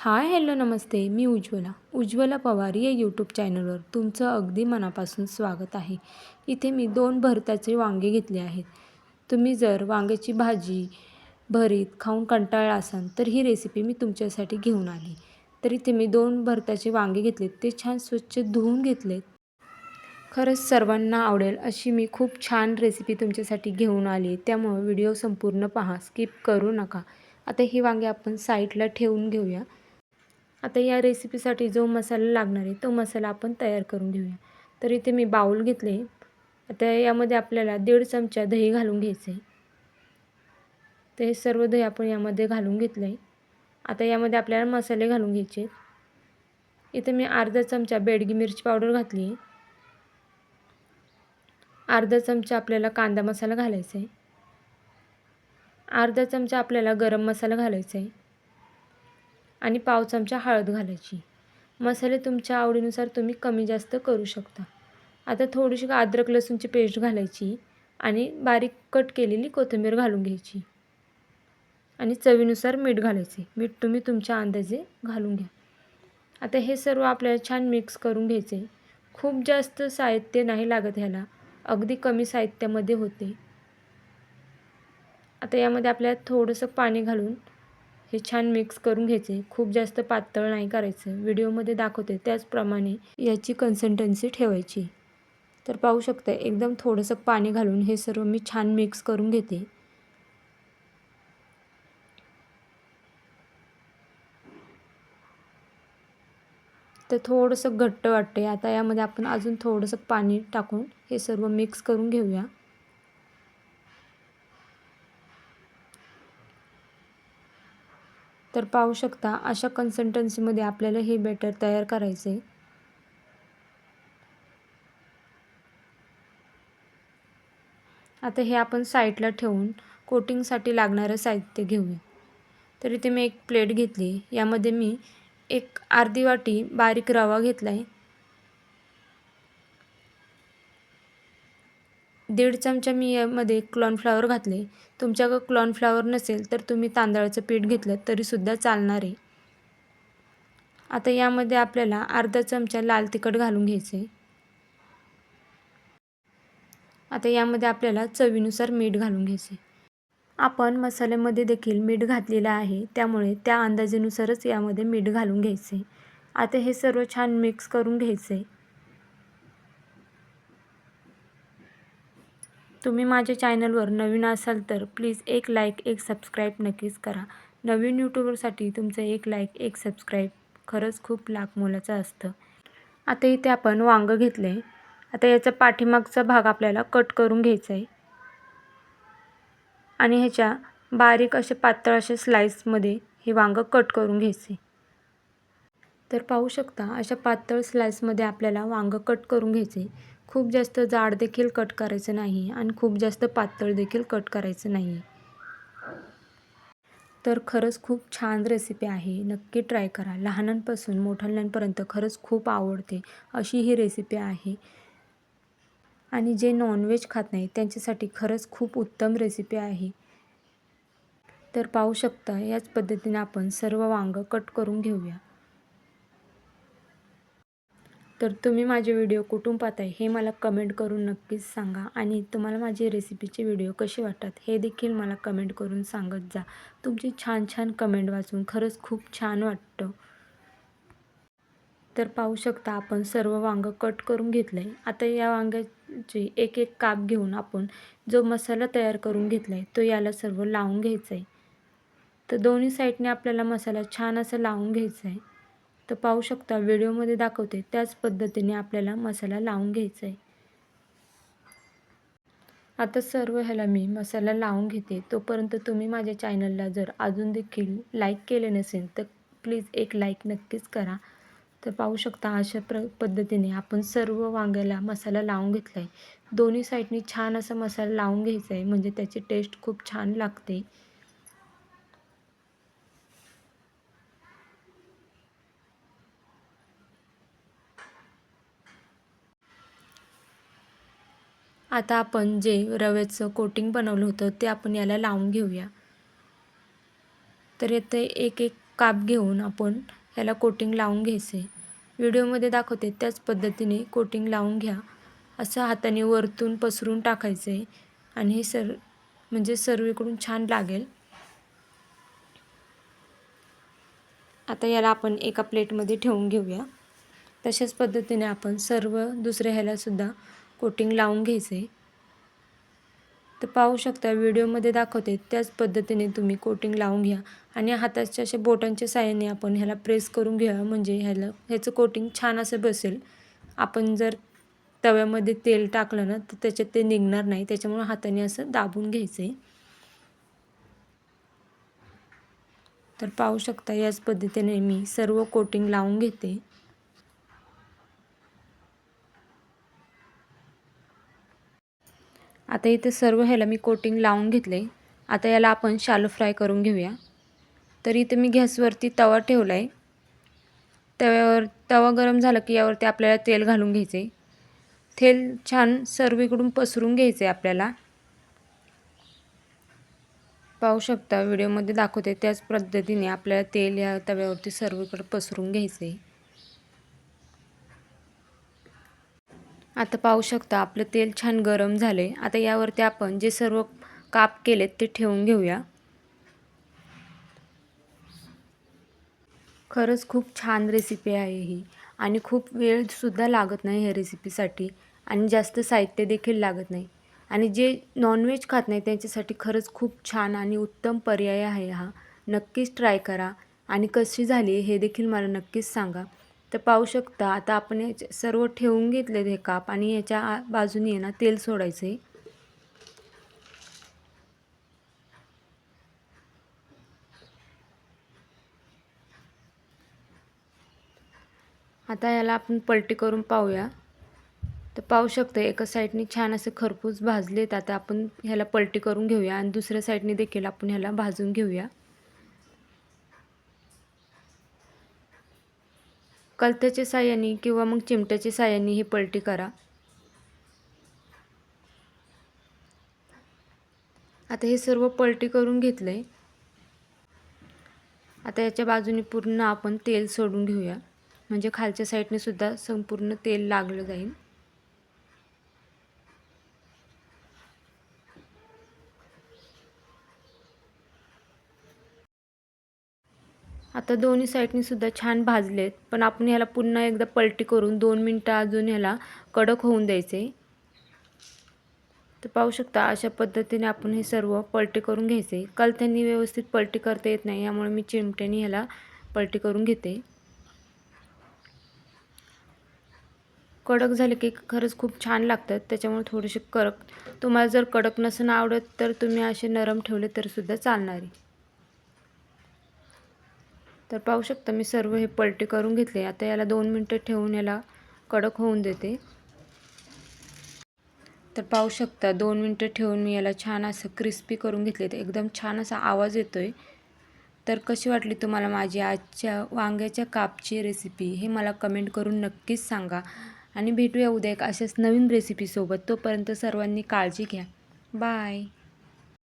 हाय hello नमस्ते. मी उज्ज्वला. उज्ज्वला पवार या यूट्यूब चॅनलवर तुमचं अगदी मनापासून स्वागत आहे. इथे मी दोन भरताचे वांगे घेतले आहेत. तुम्ही जर वांग्याची भाजी भरीत खाऊन कंटाळला असाल तर ही रेसिपी मी तुमच्यासाठी घेऊन आली. तर इथे मी दोन भरताचे वांगे घेतलेत. ते छान स्वच्छ धुवून घेतलेत. खरंच सर्वांना आवडेल अशी मी खूप छान रेसिपी तुमच्यासाठी घेऊन आली. त्यामुळं व्हिडिओ संपूर्ण पहा. स्किप करू नका. आता ही वांगे आपण साईडला ठेवून घेऊया. आता या रेसिपीसाठी जो मसाला लागणार आहे तो मसाला आपण तयार करून घेऊया. तर इथे मी बाऊल घेतले. आता यामध्ये आपल्याला दीड चमचा दही घालून घ्यायचं आहे तर हे सर्व दही आपण यामध्ये घालून घेतलं आहे आता यामध्ये आपल्याला मसाले घालून घ्यायचे इथे मी अर्धा चमचा बेडगी मिरची पावडर घातली आहे. अर्धा चमचा आपल्याला कांदा मसाला घालायचा आहे. अर्धा चमचा आपल्याला गरम मसाला घालायचा आहे. आणि पाव चमचा हळद घालायची. मसाले तुमच्या आवडीनुसार तुम्ही कमी जास्त करू शकता. आता थोडीशी अद्रक लसूणची पेस्ट घालायची आणि बारीक कट केलेली कोथिंबीर घालून घ्यायची. आणि चवीनुसार मीठ घालायचे. मीठ तुम्ही तुमच्या अंदाजे घालून घ्या. आता हे सर्व आपल्याला छान मिक्स करून घ्यायचे. खूप जास्त साहित्य नाही लागत ह्याला. अगदी कमी साहित्यामध्ये होते. आता यामध्ये आपल्याला थोडंसं पाणी घालून हे छान मिक्स करून घ्यायचे. खूप जास्त पातळ नाही करायचं. व्हिडिओमध्ये दाखवते त्याचप्रमाणे याची कन्सिस्टन्सी ठेवायची. तर पाहू शकता एकदम थोडंसं पाणी घालून हे सर्व मी छान मिक्स करून घेते. तर थोडंसं घट्ट वाटते आता यामध्ये आपण अजून थोडंसं पाणी टाकून हे सर्व मिक्स करून घेऊया. तर पाहू शकता अशा कन्सल्टन्सीमध्ये आपल्याला हे बॅटर तयार करायचं आहे आता हे आपण साईडला ठेवून कोटिंगसाठी लागणारं साहित्य घेऊया. तर इथे मी एक प्लेट घेतली. यामध्ये मी एक अर्धी वाटी बारीक रवा घेतला आहे दीड चमचा मी यामध्ये क्लॉनफ्लॉवर घातले. तुमच्याकडं क्लॉनफ्लावर नसेल तर तुम्ही तांदळाचं पीठ घेतलं तरीसुद्धा चालणार आहे. आता यामध्ये आपल्याला अर्धा चमचा लाल तिखट घालून घ्यायचं आहे. आता यामध्ये आपल्याला चवीनुसार मीठ घालून घ्यायचे आपण मसाल्यामध्ये देखील मीठ घातलेलं आहे. त्यामुळे त्या अंदाजेनुसारच यामध्ये मीठ घालून घ्यायचे आता हे सर्व छान मिक्स करून घ्यायचं तुम्ही माझ्या चॅनलवर नवीन असाल तर प्लीज एक लाईक एक सबस्क्राईब नक्कीच करा. नवीन यूट्यूबरसाठी तुमचं एक लाईक एक सबस्क्राईब खरंच खूप लाख मोलाचं असतं. आता इथे आपण वांगं घेतलं आहे आता याचा पाठीमागचा भाग आपल्याला कट करून घ्यायचा आहे आणि ह्याच्या बारीक असे पातळ असे स्लाईसमध्ये हे वांगं कट करून घ्यायचे. तर पाहू शकता अशा पातळ स्लाईसमध्ये आपल्याला वांगं कट करून घ्यायचे खूप जास्त जाड देखील कट करायचं नाही आणि खूप जास्त पातळ देखील कट करायचं नाही. तर खरंच खूप छान रेसिपी आहे. नक्की ट्राय करा. लहानांपासून मोठ्यांपर्यंत खरंच खूप आवडते अशी ही रेसिपी आहे. आणि जे नॉनव्हेज खात नाही त्यांच्यासाठी खरंच खूप उत्तम रेसिपी आहे. तर पाहू शकता याच पद्धतीने आपण सर्व वांगं कट करून घेऊया. तर तुम्ही माझे व्हिडिओ कुठून पाहताय हे मला कमेंट करून नक्कीच सांगा. आणि तुम्हाला माझे रेसिपीचे व्हिडिओ कसे वाटतात हे देखील मला कमेंट करून सांगत जा. तुमची छान छान कमेंट वाचून खरंच खूप छान वाटतं. तर पाहू शकता आपण सर्व वांगं कट करून घेतलं आहे आता या वांग्याचे एक एक काप घेऊन आपण जो मसाला तयार करून घेतला आहे तो याला सर्व लावून घ्यायचा आहे तर दोन्ही साईडने आपल्याला मसाला छान असा लावून घ्यायचा आहे तर पाहू शकता व्हिडिओमध्ये दाखवते त्याच पद्धतीने आपल्याला मसाला लावून घ्यायचा आहे आता सर्व ह्याला मी मसाला लावून घेते. तोपर्यंत तुम्ही माझ्या चॅनलला जर अजून देखील लाईक केले नसेल तर प्लीज एक लाईक नक्कीच करा. तर पाहू शकता अशा प्र पद्धतीने आपण सर्व वांग्याला मसाला लावून घेतला आहे दोन्ही साईडनी छान असा मसाला लावून घ्यायचा आहे म्हणजे त्याची टेस्ट खूप छान लागते. आता आपण जे रव्याचं कोटिंग बनवलं होतं ते आपण याला लावून घेऊया. तर येथे एक एक काप घेऊन आपण याला कोटिंग लावून घ्यायचे. व्हिडिओमध्ये दाखवते त्याच पद्धतीने कोटिंग लावून घ्या. असं हाताने वरतून पसरून टाकायचं आहे आणि हे सर म्हणजे सर्वीकडून छान लागेल. आता याला आपण एका प्लेटमध्ये ठेवून घेऊया. तशाच पद्धतीने आपण सर्व दुसऱ्या ह्यालासुद्धा कोटिंग लावून घ्यायचं. आहे तर पाहू शकता व्हिडिओमध्ये दाखवते त्याच पद्धतीने तुम्ही कोटिंग लावून घ्या. आणि हाताच्या अशा बोटांच्या साहाय्याने आपण ह्याला प्रेस करून घ्या म्हणजे ह्याला ह्याचं कोटिंग छान असं बसेल. आपण जर तव्यामध्ये तेल टाकलं ना तर त्याच्यात ते निघणार नाही त्याच्यामुळे हाताने असं दाबून घ्यायचं. आहे तर पाहू शकता याच पद्धतीने मी सर्व कोटिंग लावून घेते. आता इथे सर्व ह्याला मी कोटिंग लावून घेतले आता याला आपण शालो फ्राय करून घेऊया. तर इथे मी गॅसवरती तवा ठेवला आहे तव्यावर तवा गरम झाला की यावरती आपल्याला तेल घालून घ्यायचे तेल छान सर्वीकडून पसरून घ्यायचे आपल्याला. पाहू शकता व्हिडिओमध्ये दाखवते त्याच पद्धतीने आपल्याला तेल या तव्यावरती सर्वीकडे पसरून घ्यायचे आता पाहू शकता आपलं तेल छान गरम झाले आता यावरती आपण जे सर्व काप केलेत ते ठेवून घेऊया. खरंच खूप छान रेसिपी आहे ही. आणि खूप वेळसुद्धा लागत नाही ह्या रेसिपीसाठी आणि जास्त साहित्य देखील लागत नाही. आणि जे नॉनव्हेज खात नाही त्यांच्यासाठी खरंच खूप छान आणि उत्तम पर्याय आहे हा. नक्कीच ट्राय करा. आणि कशी झाली हे देखील मला नक्कीच सांगा. तर पाहू शकता आता आपण याचे सर्व ठेवून घेतले हे काप आणि याच्या बाजूने आहे ना तेल सोडायचं आहे आता याला आपण पलटी करून पाहूया. तर पाहू शकतो एका साईडने छान असे खरपूस भाजलेत. आता आपण ह्याला पलटी करून घेऊया आणि दुसऱ्या साईडने देखील आपण ह्याला भाजून घेऊया. कलत्याच्या साह्याने किंवा मग चिमट्याच्या साह्याने ही पलटी करा. आता हे सर्व पलटी करून घेतलं. आहे आता याच्या बाजूने पूर्ण आपण तेल सोडून घेऊया. म्हणजे खालच्या साईडने सुद्धा संपूर्ण तेल लागलं जाईल. आता दोन्ही साईडनी सुद्धा छान भाजलेत. पण आपण ह्याला पुन्हा एकदा पलटी करून दोन मिनटं अजून ह्याला कडक होऊन द्यायचे. तर पाहू शकता अशा पद्धतीने आपण हे सर्व पलटी करून घ्यायचे. कलत्यांनी व्यवस्थित पलटी करता येत नाही यामुळे मी चिमट्याने ह्याला पलटी करून घेते. कडक झाले की खरंच खूप छान लागतात त्याच्यामुळे थोडेसे कडक. तुम्हाला जर कडक नसणं आवडत तर तुम्ही असे नरम ठेवले तरीसुद्धा चालणार. आहे तर पाहू शकता मी सर्व हे पलटी करून घेतले. आता याला दोन मिनटं ठेवून याला कडक होऊन देते. तर पाहू शकता दोन मिनटं ठेवून मी याला छान असं क्रिस्पी करून घेतले. तर एकदम छान असा आवाज येतो आहे तर कशी वाटली तुम्हाला माझी आजच्या वांग्याच्या कापची रेसिपी हे मला कमेंट करून नक्कीच सांगा. आणि भेटूया उद्या एक अशाच नवीन रेसिपीसोबत तोपर्यंत सर्वांनी काळजी घ्या. बाय